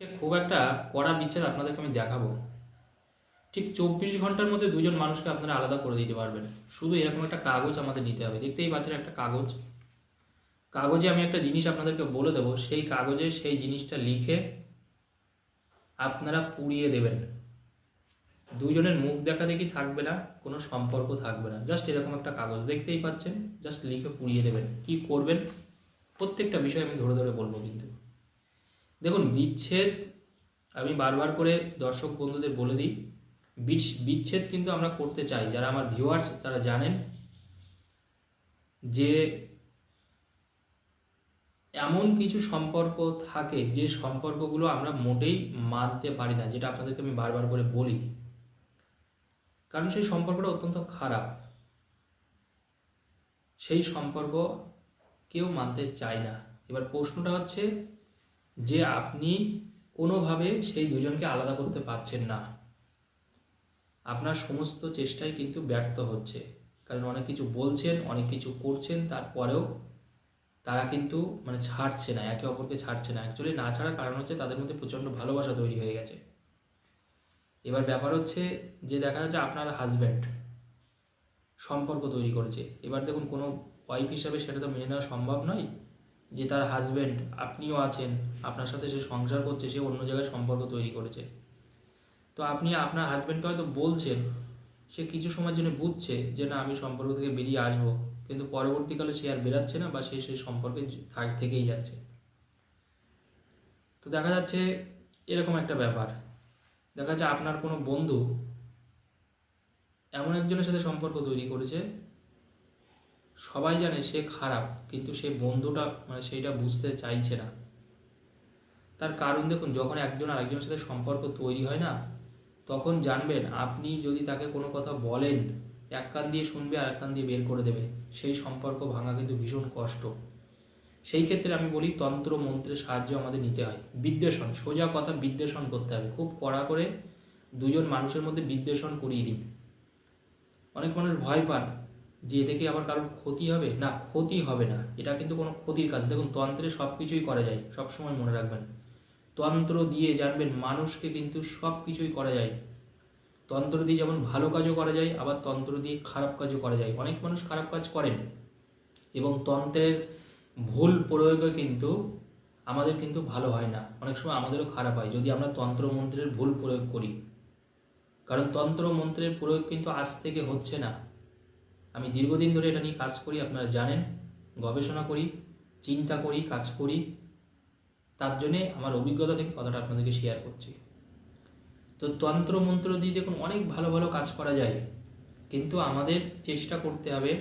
খুব একটা কড়া বিচ্ছেদ আপনাদেরকে আমি দেখাবো। ঠিক চব্বিশ ঘণ্টার মধ্যে দুজন মানুষকে আপনারা আলাদা করে দিতে পারবেন। শুধু এরকম একটা কাগজ আমাদের নিতে হবে। দেখতেই পাচ্ছেন একটা কাগজ। কাগজে আমি একটা জিনিস আপনাদেরকে বলে দেবো। সেই কাগজে সেই জিনিসটা লিখে আপনারা পুড়িয়ে দেবেন। দুজনের মুখ দেখা দেখি থাকবে না, কোনো সম্পর্ক থাকবে না। জাস্ট এরকম একটা কাগজ দেখতেই পাচ্ছেন। জাস্ট লিখে পুড়িয়ে দেবেন। কি করবেন? প্রত্যেকটা বিষয় আমি ধরে ধরে বলব কিন্তু। দেখুন, বিচ্ছেদ আমি বারবার করে দর্শক বন্ধুদের বলে দিই বিচ্ছ- বিচ্ছেদ কিন্তু আমরা করতে চাই। যারা আমার ভিউয়ার্স তারা জানেন যে এমন কিছু সম্পর্ক থাকে যে সম্পর্কগুলো আমরা মোটেই মানতে পারি না, যেটা আপনাদেরকে আমি বারবার করে বলি। কারণ সেই সম্পর্কটা অত্যন্ত খারাপ। সেই সম্পর্ক কেউ মানতে চায় না। এবার প্রশ্নটা হচ্ছে যে আপনি কোনোভাবে সেই দুজনকে আলাদা করতে পারছেন না। আপনার সমস্ত চেষ্টাই কিন্তু ব্যর্থ হচ্ছে। কারণ অনেক কিছু বলছেন, অনেক কিছু করছেন, তারপরেও তারা কিন্তু মানে ছাড়ছে না, একে অপরকে ছাড়ছে না। অ্যাকচুয়ালি না ছাড়ার কারণ হচ্ছে তাদের মধ্যে প্রচণ্ড ভালোবাসা তৈরি হয়ে গেছে। এবার ব্যাপার হচ্ছে যে দেখা যাচ্ছে আপনার হাজব্যান্ড সম্পর্ক তৈরি করেছে। এবার দেখুন কোনো ওয়াইফ হিসাবে সেটা তো মেনে নেওয়া সম্ভব নয়। যে তার হাজব্যান্ড আপনিও আছেন, আপনার সাথে সে সংসার করছে, সে অন্য জায়গায় সম্পর্ক তৈরি করেছে। তো আপনি আপনার হাজব্যান্ডকে হয়তো বলছেন, সে কিছু সময়ের জন্য বুঝছে যে না, আমি সম্পর্ক থেকে বেরিয়ে আসব, কিন্তু পরবর্তীকালে সে আর বেরাচ্ছে না বা সে সেই সম্পর্কে থাক- থেকেই যাচ্ছে। তো দেখা যাচ্ছে এরকম একটা ব্যাপার। দেখা যাচ্ছে আপনার কোনো বন্ধু এমন একজনের সাথে সম্পর্ক তৈরি করেছে সবাই জানে সে খারাপ, কিন্তু সে বন্ধুটা মানে সেইটা বুঝতে চাইছে না। তার কারণ দেখুন, যখন একজন আরেকজনের সাথে সম্পর্ক তৈরি হয় না, তখন জানবেন আপনি যদি তাকে কোনো কথা বলেন, এক কান দিয়ে শুনবে আর এক কান দিয়ে বের করে দেবে। সেই সম্পর্ক ভাঙা কিন্তু ভীষণ কষ্ট। সেই ক্ষেত্রে আমি বলি, তন্ত্র মন্ত্রের সাহায্য আমাদের নিতে হয়। বিদ্বেষণ, সোজা কথা বিদ্বেষণ করতে হবে। খুব কড়া করে দুজন মানুষের মধ্যে বিদ্বেষণ করিয়ে দিন। অনেক মানুষ ভয় পান। যে কি আবার কারোর ক্ষতি হবে? না, ক্ষতি হবে না। এটা কিন্তু কোনো ক্ষতির কাজ দেখুন, তন্ত্রে সব কিছুই করা যায়। সবসময় মনে রাখবেন। তন্ত্র দিয়ে জানবেন, মানুষকে কিন্তু সব কিছুই করা যায়। তন্ত্র দিয়ে যেমন ভালো কাজও করা যায়, আবার তন্ত্র দিয়ে খারাপ কাজও করা যায়। অনেক মানুষ খারাপ কাজ করেন। এবং তন্ত্রের ভুল প্রয়োগে কিন্তু আমাদের কিন্তু ভালো হয় না। অনেক সময় আমাদেরও খারাপ হয়, যদি আমরা তন্ত্র মন্ত্রের ভুল প্রয়োগ করি। কারণ তন্ত্র মন্ত্রের প্রয়োগ কিন্তু আজ থেকে হচ্ছে না। আমি দীর্ঘদিন ধরে এটা নিয়ে কাজ করি, আপনারা জানেন। গবেষণা করি, চিন্তা করি, কাজ করি। তার জন্যে আমার অভিজ্ঞতা থেকে কথাটা আপনাদেরকে শেয়ার করছি। তো তন্ত্র মন্ত্র দিয়ে দেখুন অনেক ভালো ভালো কাজ করা যায়। কিন্তু আমাদের চেষ্টা করতে হবে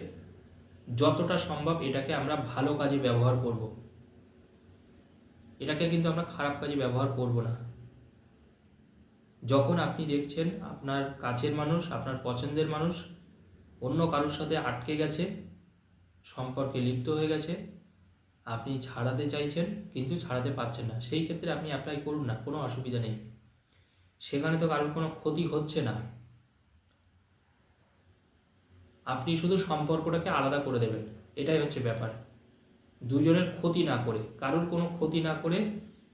যতটা সম্ভব এটাকে আমরা ভালো কাজে ব্যবহার করব। এটাকে কিন্তু আমরা খারাপ কাজে ব্যবহার করব না। যখন আপনি দেখছেন আপনার কাছের মানুষ, আপনার পছন্দের মানুষ অন্য কারোর সাথে আটকে গেছে, সম্পর্কে লিপ্ত হয়ে গেছে, আপনি ছাড়াতে চাইছেন কিন্তু ছাড়াতে পারছেন না। সেই ক্ষেত্রে আপনি অ্যাপ্লাই করুন না, কোনো অসুবিধা নেই। সেখানে তো কারোর কোনো ক্ষতি হচ্ছে না। আপনি শুধু সম্পর্কটাকে আলাদা করে দেবেন, এটাই হচ্ছে ব্যাপার। দুজনের ক্ষতি না করে, কারোর কোনো ক্ষতি না করে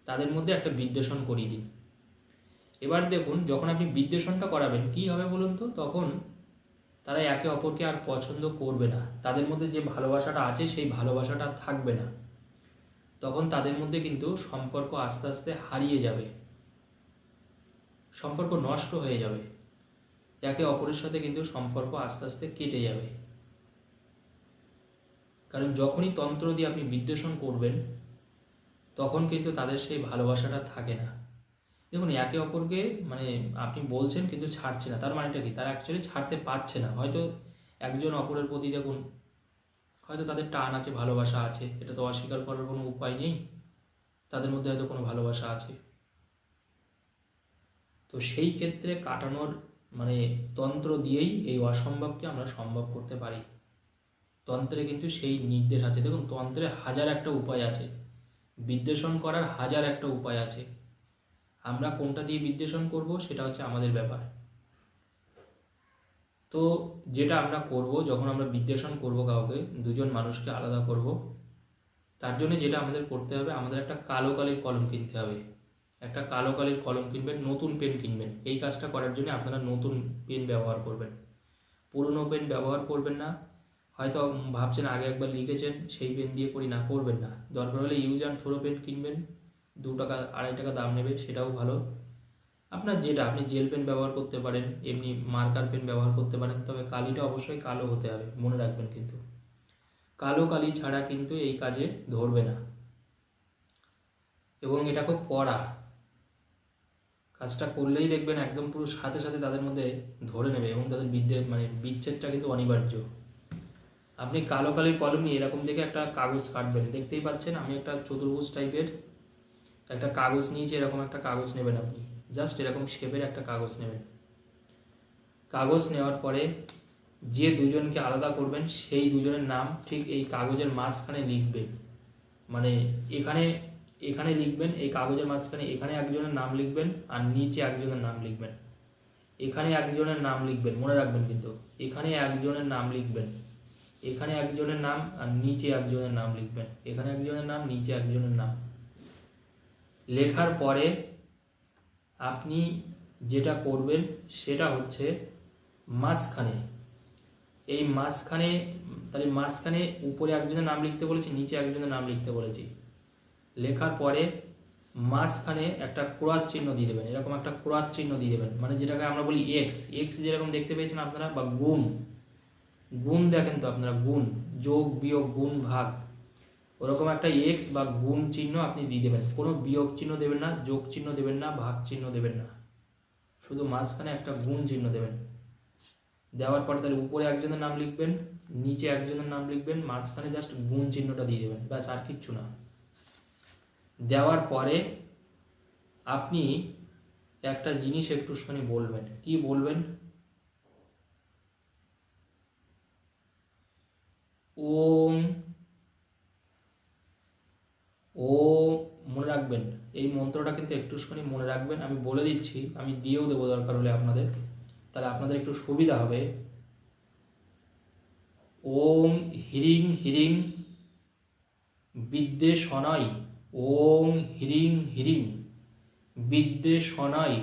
তাদের মধ্যে একটা বিদ্বেষণ করিয়ে দিন। এবার দেখুন, যখন আপনি বিদ্বেষণটা করাবেন, কি হবে বলুন তো? তখন তারা একে অপরকে আর পছন্দ করবে না। তাদের মধ্যে যে ভালোবাসাটা আছে, সেই ভালোবাসাটা থাকবে না। তখন তাদের মধ্যে কিন্তু সম্পর্ক আস্তে আস্তে হারিয়ে যাবে। সম্পর্ক নষ্ট হয়ে যাবে। একে অপরের সাথে কিন্তু সম্পর্ক আস্তে আস্তে কেটে যাবে। কারণ যখনই তন্ত্র দিয়ে আপনি বিদ্বেষণ করবেন, তখন কিন্তু তাদের সেই ভালোবাসাটা থাকে না। দেখুন, একে অপরকে মানে আপনি বলছেন কিন্তু ছাড়ছে না। তার মানেটা কি? তারা অ্যাকচুয়ালি ছাড়তে পারছে না। হয়তো একজন অপরের প্রতি দেখুন, হয়তো তাদের টান আছে, ভালোবাসা আছে। এটা তো অস্বীকার করার কোনো উপায় নেই। তাদের মধ্যে হয়তো কোনো ভালোবাসা আছে। তো সেই ক্ষেত্রে কাটানোর মানে তন্ত্র দিয়েই এই অসম্ভবকে আমরা সম্ভব করতে পারি। তন্ত্রে কিন্তু সেই নির্দেশ আছে। দেখুন, তন্ত্রে হাজার একটা উপায় আছে। বিদ্বেষণ করার হাজার একটা উপায় আছে। আমরা কোনটা দিয়ে বিদ্বেষণ করব সেটা হচ্ছে আমাদের ব্যাপার। তো যেটা আমরা করব, যখন আমরা বিদ্বেষণ করব কাউকে, দুজন মানুষকে আলাদা করব, তার জন্য যেটা আমাদের করতে হবে, আমাদের একটা কালো কালির কলম কিনতে হবে। একটা কালো কালির কলম কিনবেন, নতুন পেন কিনবেন। এই কাজটা করার জন্য আপনারা নতুন পেন ব্যবহার করবেন। পুরনো পেন ব্যবহার করবেন না। হয়তো ভাবছেন আগে একবার লিখেছেন, সেই পেন দিয়ে করি, না করবেন না। দরকার হলে ইউজ অ্যান্ড থ্রো পেন কিনবেন। দু টাকা, আড়াই টাকা দাম নেবে, সেটাও ভালো। আপনার যেটা, আপনি জেল পেন ব্যবহার করতে পারেন, এমনি মার্কার পেন ব্যবহার করতে পারেন, তবে কালিটা অবশ্যই কালো হতে হবে, মনে রাখবেন কিন্তু। কালো কালি ছাড়া কিন্তু এই কাজে ধরবে না। এবং এটা খুব কড়া। কাজটা করলেই দেখবেন একদম পুরো সাথে সাথে তাদের মধ্যে ধরে নেবে এবং তাদের বিদ্যে মানে বিচ্ছেদটা কিন্তু অনিবার্য। আপনি কালো কালির কলম নিয়ে এরকম দেখে একটা কাগজ কাটবেন। দেখতেই পাচ্ছেন, আমি একটা চতুর্ভুজ টাইপের একটা কাগজ নিয়েছি এরকম একটা কাগজ নেবেন আপনি। জাস্ট এরকম শেপের একটা কাগজ নেবেন। কাগজ নেওয়ার পরে যে দুজনকে আলাদা করবেন, সেই দুজনের নাম ঠিক এই কাগজের মাঝখানে লিখবেন। মানে এখানে এখানে লিখবেন, এই কাগজের মাঝখানে এখানে একজনের নাম লিখবেন আর নিচে একজনের নাম লিখবেন। এখানে একজনের নাম লিখবেন, মনে রাখবেন কিন্তু। এখানে একজনের নাম লিখবেন, এখানে একজনের নাম আর নিচে একজনের নাম লিখবেন। এখানে একজনের নাম, নিচে একজনের নাম। লেখার পরে আপনি যেটা করবেন সেটা হচ্ছে মাঝখানে। এই মাঝখানে, তাহলে মাঝখানে উপরে একজনের নাম লিখতে বলেছি, নিচে একজনের নাম লিখতে বলেছি। লেখার পরে মাঝখানে একটা ক্রোয়ার চিহ্ন দিয়ে দেবেন, এরকম একটা ক্রোয়ার চিহ্ন দিয়ে দেবেন। মানে যেটাকে আমরা বলি এক্স এক্স যেরকম দেখতে পেয়েছেন আপনারা, বা গুণ। গুণ দেখেন তো আপনারা, গুণ, যোগ, বিয়োগ, গুণ, ভাগ। ওরকম একটা এক্স বা গুণ চিহ্ন আপনি দিয়ে দেবেন। কোনো বিয়োগ চিহ্ন দেবেন না, যোগ চিহ্ন দেবেন না, ভাগ চিহ্ন দেবেন না। শুধু মাঝখানে একটা গুণ চিহ্ন দেবেন। দেওয়ার পরে তাহলে উপরে একজনের নাম লিখবেন, নিচে একজনের নাম লিখবেন, মাঝখানে জাস্ট গুণ চিহ্নটা দিয়ে দেবেন, ব্যাস আর কিচ্ছু না। দেওয়ার পরে আপনি একটা জিনিস একটুখানি বলবেন। কি বলবেন? ওম ও মনে রাখবেন, এই মন্ত্রটা কিন্তু একটুখানি মনে রাখবেন, আমি বলে দিচ্ছি, আমি দিয়েও দেবো দরকার হলে আপনাদের তাহলে আপনাদের একটু সুবিধা হবে। ওম হিরিং হিরিং বিদ্যে শনয় ওম হিরিং হিরিং বিদ্যে শনয়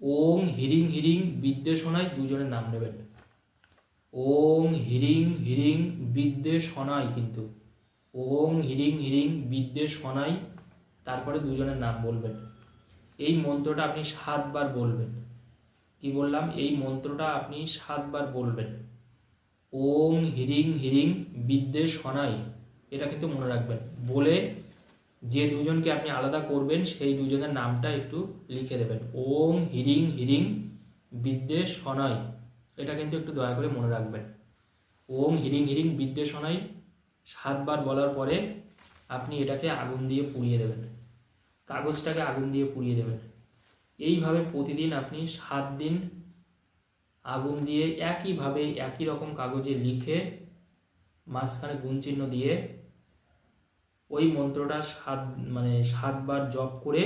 ওম হিরিং হিরিং বিদ্যে শনয় দুজনের নাম নেবেন। ওম হিরিং হিরিং বিদ্যে শনয় কিন্তু। ওম হিরিং হিরিং বিদ্যে শনাই তারপরে দুজনের নাম বলবেন। এই মন্ত্রটা আপনি সাতবার বলবেন। কি বললাম? এই মন্ত্রটা আপনি সাতবার বলবেন। ওম হিরিং হিরিং বিদ্যে শনাই এটা কিন্তু মনে রাখবেন। বলে যে দুজনকে আপনি আলাদা করবেন, সেই দুজনের নামটা একটু লিখে দেবেন। ওম হিরিং হিরিং বিদ্যে শনাই এটা কিন্তু একটু দয়া করে মনে রাখবেন। ওম হিরিং হিরিং বিদ্যে শনাই সাতবার বলার পরে আপনি এটাকে আগুন দিয়ে পুড়িয়ে দেবেন। কাগজটাকে আগুন দিয়ে পুড়িয়ে দেবেন। এইভাবে প্রতিদিন আপনি সাত দিন আগুন দিয়ে একইভাবে একই রকম কাগজে লিখে মাঝখানে গুণ চিহ্ন দিয়ে ওই মন্ত্রটা সাত মানে সাতবার জপ করে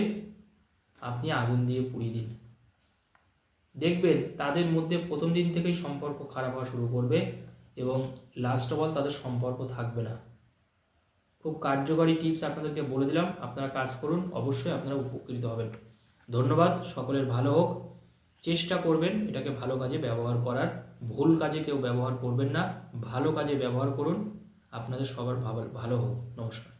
আপনি আগুন দিয়ে পুড়িয়ে দিন। দেখবেন তাদের মধ্যে প্রথম দিন থেকেই সম্পর্ক খারাপ হওয়া শুরু করবে। এবং লাস্ট অফ অল তাদের সম্পর্ক থাকবে না। খুব কার্যকরী টিপস আপনাদেরকে বলে দিলাম। আপনারা কাজ করুন, অবশ্যই আপনারা উপকৃত হবেন। ধন্যবাদ, সকলের ভালো হোক। চেষ্টা করবেন এটাকে ভালো কাজে ব্যবহার করার। ভুল কাজে কেউ ব্যবহার করবেন না। ভালো কাজে ব্যবহার করুন। আপনাদের সবার ভালো হোক। নমস্কার।